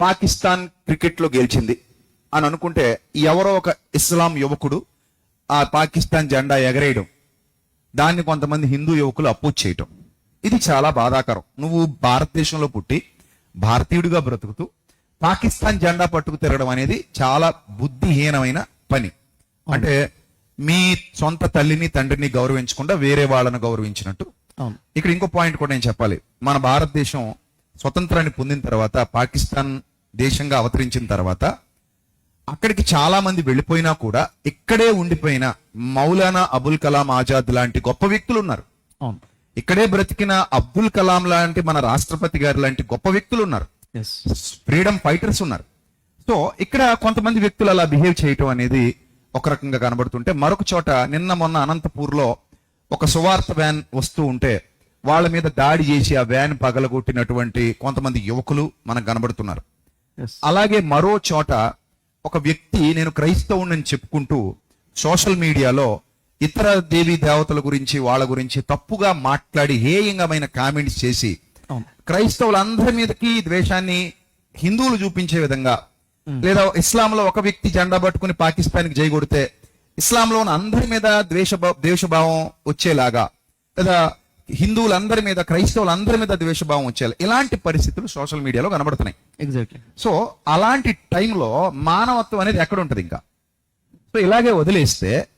పాకిస్తాన్ క్రికెట్లో గెలిచింది అని అనుకుంటే ఎవరో ఒక ఇస్లాం యువకుడు ఆ పాకిస్తాన్ జెండా ఎగరేయడం దాన్ని కొంతమంది హిందూ యువకులు అపోజ్ చేయటం ఇది చాలా బాధాకరం. నువ్వు భారతదేశంలో పుట్టి భారతీయుడిగా బ్రతుకుతూ పాకిస్తాన్ జెండా పట్టుకు తిరగడం అనేది చాలా బుద్ధిహీనమైన పని. అంటే మీ సొంత తల్లిని తండ్రిని గౌరవించకుండా వేరే వాళ్ళని గౌరవించినట్టు. ఇక్కడ ఇంకో పాయింట్ కూడా నేను చెప్పాలి. మన భారతదేశం స్వతంత్రాన్ని పొందిన తర్వాత పాకిస్తాన్ దేశంగా అవతరించిన తర్వాత అక్కడికి చాలా మంది వెళ్ళిపోయినా కూడా ఇక్కడే ఉండిపోయిన మౌలానా అబుల్ కలాం ఆజాద్ లాంటి గొప్ప వ్యక్తులు ఉన్నారు. ఇక్కడే బ్రతికిన అబ్దుల్ కలాం లాంటి మన రాష్ట్రపతి గారు లాంటి గొప్ప వ్యక్తులు ఉన్నారు. ఫ్రీడమ్ ఫైటర్స్ ఉన్నారు. సో ఇక్కడ కొంతమంది వ్యక్తులు అలా బిహేవ్ చేయటం అనేది ఒక రకంగా కనబడుతుంటే మరొక చోట నిన్న మొన్న అనంతపూర్లో ఒక సువార్త వ్యాన్ వస్తూ ఉంటే వాళ్ళ మీద దాడి చేసి ఆ వ్యాన్ పగలగొట్టినటువంటి కొంతమంది యువకులు మనకు కనబడుతున్నారు. అలాగే మరో చోట ఒక వ్యక్తి నేను క్రైస్తవుని చెప్పుకుంటూ సోషల్ మీడియాలో ఇతర దేవీ దేవతల గురించి వాళ్ళ గురించి తప్పుగా మాట్లాడి హేయంగమైన కామెంట్స్ చేసి క్రైస్తవులందరి మీదకి ద్వేషాన్ని హిందువులు చూపించే విధంగా లేదా ఇస్లాంలో ఒక వ్యక్తి జెండా పట్టుకుని పాకిస్తాన్కి జై కొడితే ఇస్లాంలో ఉన్న అందరి మీద ద్వేష ద్వేషభావం వచ్చేలాగా లేదా హిందువులందరి మీద క్రైస్తవులందరి మీద ద్వేషభావం వచ్చేలా ఇలాంటి పరిస్థితులు సోషల్ మీడియాలో కనబడుతున్నాయి. ఎగ్జాక్ట్లీ సో అలాంటి టైంలో మానవత్వం అనేది ఎక్కడ ఉంటుంది ఇంకా? సో ఇలాగే వదిలేస్తే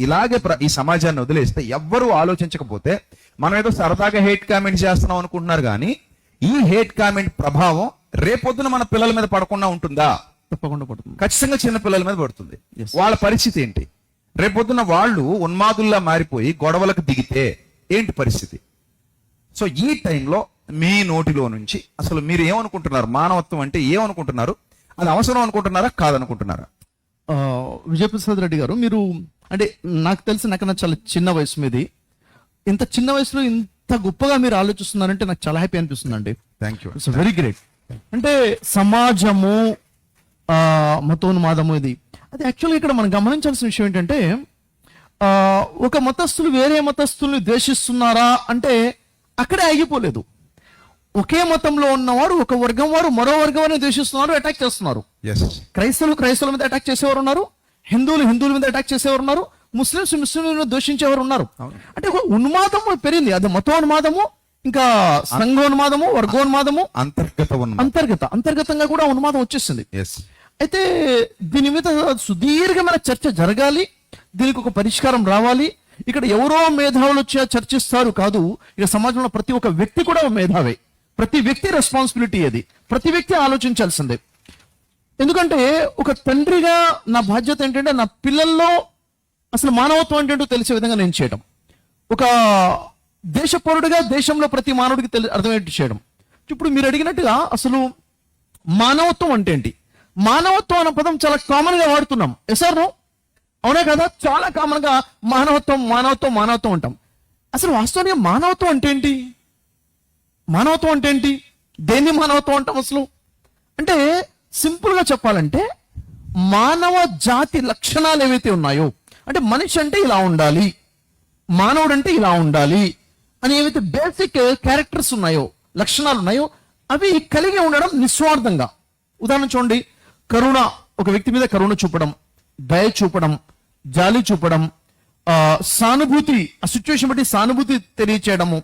ఇలాగే ఈ సమాజాన్ని వదిలేస్తే ఎవ్వరూ ఆలోచించకపోతే మనం ఏదో సరదాగా హేట్ కామెంట్ చేస్తున్నాం అనుకుంటున్నారు కానీ ఈ హేట్ కామెంట్ ప్రభావం రేపొద్దున మన పిల్లల మీద పడకుండా ఉంటుందా? తప్పకుండా పడుతుంది. ఖచ్చితంగా చిన్న పిల్లల మీద పడుతుంది. వాళ్ళ పరిస్థితి ఏంటి? రేపొద్దున వాళ్ళు ఉన్మాదుల్లా మారిపోయి గొడవలకు దిగితే ఏంటి పరిస్థితి? సో ఈ టైంలో మీ నోటిలో నుంచి అసలు మీరు ఏమనుకుంటున్నారు? మానవత్వం అంటే ఏమనుకుంటున్నారు? అది అవసరం అనుకుంటున్నారా? కాదనుకుంటున్నారా? విజయప్రసాద్ రెడ్డి గారు మీరు అంటే నాకు తెలిసి నాకన్నా చాలా చిన్న వయసు మీది. ఇంత చిన్న వయసులో ఇంత గొప్పగా మీరు ఆలోచిస్తున్నారంటే నాకు చాలా హ్యాపీ అనిపిస్తుందండి. Thank you it's very great అంటే సమాజము మతోన్మాదము ఇది. అది యాక్చువల్గా ఇక్కడ మనం గమనించాల్సిన విషయం ఏంటంటే ఒక మతస్థులు వేరే మతస్థుల్ని ద్వేషిస్తున్నారా అంటే అక్కడే ఆగిపోలేదు. ఒకే మతంలో ఉన్నవారు ఒక వర్గం వారు మరో వర్గం వారిని ద్వేషిస్తున్నారు అటాక్ చేస్తున్నారు. క్రైస్తవులు క్రైస్తవుల మీద అటాక్ చేసేవారు ఉన్నారు హిందువులు హిందువుల మీద అటాక్ చేసేవారు ఉన్నారు ముస్లింస్ ముస్లింల దూషించేవారు ఉన్నారు. అంటే ఒక ఉన్మాదము పెరిగింది. అది మతోన్మాదము ఇంకా సంఘోన్మాదము వర్గోన్మాదము. అంతర్గత ఉన్న అంతర్గత అంతర్గతంగా కూడా ఉన్మాదం వచ్చేసింది. అయితే దీని మీద సుదీర్ఘమైన చర్చ జరగాలి. దీనికి ఒక పరిష్కారం రావాలి. ఇక్కడ ఎవరో మేధావులు వచ్చి చర్చిస్తారు కాదు. ఇక సమాజంలో ప్రతి ఒక్క వ్యక్తి కూడా మేధావే. ప్రతి వ్యక్తి రెస్పాన్సిబిలిటీ అది. ప్రతి వ్యక్తి ఆలోచించాల్సిందే. ఎందుకంటే ఒక తండ్రిగా నా బాధ్యత ఏంటంటే నా పిల్లల్లో అసలు మానవత్వం ఏంటంటో తెలిసే విధంగా నేను చేయడం ఒక దేశ పౌరుడిగా దేశంలో ప్రతి మానవుడికి తెలి అర్థమయ్యేట్టు చేయడం. ఇప్పుడు మీరు అడిగినట్టుగా అసలు మానవత్వం అంటే ఏంటి? మానవత్వం అన్న పదం చాలా కామన్గా వాడుతున్నాం. Yes sir no? అవునా కదా? చాలా కామన్గా మానవత్వం మానవత్వం మానవత్వం అంటాం. అసలు వాస్తవానికి మానవత్వం అంటే ఏంటి? మానవత్వం అంటే ఏంటి? దేన్ని మానవత్వం అంటాం అసలు? అంటే సింపుల్గా చెప్పాలంటే మానవ జాతి లక్షణాలు ఏవైతే ఉన్నాయో అంటే మనిషి అంటే ఇలా ఉండాలి మానవుడు అంటే ఇలా ఉండాలి అని ఏవైతే బేసిక్ క్యారెక్టర్స్ ఉన్నాయో లక్షణాలు ఉన్నాయో అవి కలిగి ఉండడం నిస్వార్థంగా. ఉదాహరణ చూడండి. కరుణ ఒక వ్యక్తి మీద కరుణ చూపడం దయ చూపడం జాలి చూపడం ఆ, సానుభూతి ఆ సిచ్యువేషన్ బట్టి సానుభూతి తెలియచేయడము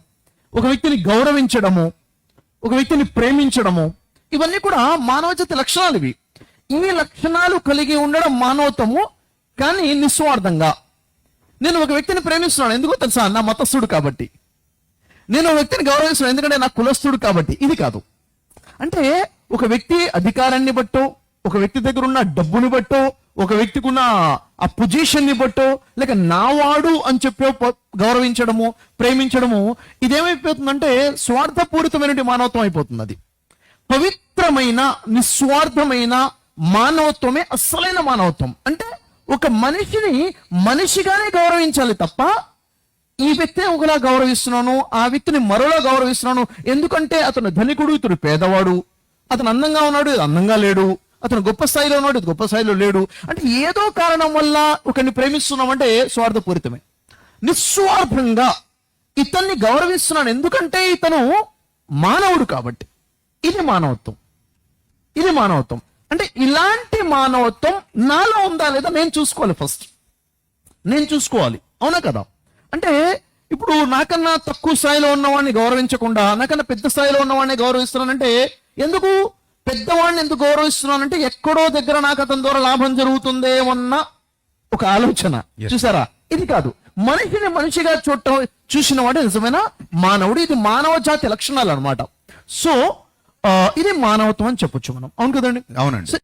ఒక వ్యక్తిని గౌరవించడము ఒక వ్యక్తిని ప్రేమించడము ఇవన్నీ కూడా మానవజాతి లక్షణాలు ఇవి. ఈ లక్షణాలు కలిగి ఉండడం మానవత్వము కానీ నిస్వార్థంగా. నేను ఒక వ్యక్తిని ప్రేమిస్తున్నాను ఎందుకో తెలుసా? నా మతస్థుడు కాబట్టి. నేను ఒక వ్యక్తిని గౌరవిస్తున్నాను ఎందుకంటే నా కులస్థుడు కాబట్టి. ఇది కాదు. అంటే ఒక వ్యక్తి అధికారాన్ని బట్టో ఒక వ్యక్తి దగ్గర ఉన్న డబ్బుని బట్టో ఒక వ్యక్తికి ఉన్న ఆ పొజిషన్ని బట్టో లేక నావాడు అని చెప్పి గౌరవించడము ప్రేమించడము ఇదేమైపోతుందంటే స్వార్థపూరితమైన మానవత్వం అయిపోతుంది అది పవిత్రమైన నిస్వార్థమైన మానవత్వమే అస్సలైన మానవత్వం. అంటే ఒక మనిషిని మనిషిగానే గౌరవించాలి తప్ప ఈ వ్యక్తి ఒకలా గౌరవిస్తున్నాను ఆ వ్యక్తిని మరోలా గౌరవిస్తున్నాను ఎందుకంటే అతను ధనికుడు ఇతడు పేదవాడు అతను అందంగా ఉన్నాడు అందంగా లేడు అతను గొప్ప స్థాయిలో ఉన్నాడు గొప్ప స్థాయిలో లేడు. అంటే ఏదో కారణం వల్ల ఒకరిని ప్రేమిస్తున్నామంటే స్వార్థపూరితమే. నిస్వార్థంగా ఇతన్ని గౌరవిస్తున్నాను ఎందుకంటే ఇతను మానవుడు కాబట్టి. ఇది మానవత్వం. ఇది మానవత్వం. అంటే ఇలాంటి మానవత్వం నాలో ఉందా లేదా నేను చూసుకోవాలి ఫస్ట్ నేను చూసుకోవాలి. అవునా కదా? అంటే ఇప్పుడు నాకన్నా తక్కువ స్థాయిలో ఉన్నవాడిని గౌరవించకుండా నాకన్నా పెద్ద స్థాయిలో ఉన్నవాడిని గౌరవిస్తున్నానంటే ఎందుకు? పెద్దవాడిని ఎందుకు గౌరవిస్తున్నానంటే ఎక్కడో దగ్గర నాకు అతని ద్వారా లాభం జరుగుతుందేమన్న ఒక ఆలోచన. చూసారా? ఇది కాదు. మనిషిని మనిషిగా చూడటం చూసిన వాడు నిజమైన? మానవుడు. ఇది మానవ జాతి లక్షణాలు అన్నమాట సో ఇది మానవత్వం అని చెప్పొచ్చు మనం. అవును కదండి? అవునండి.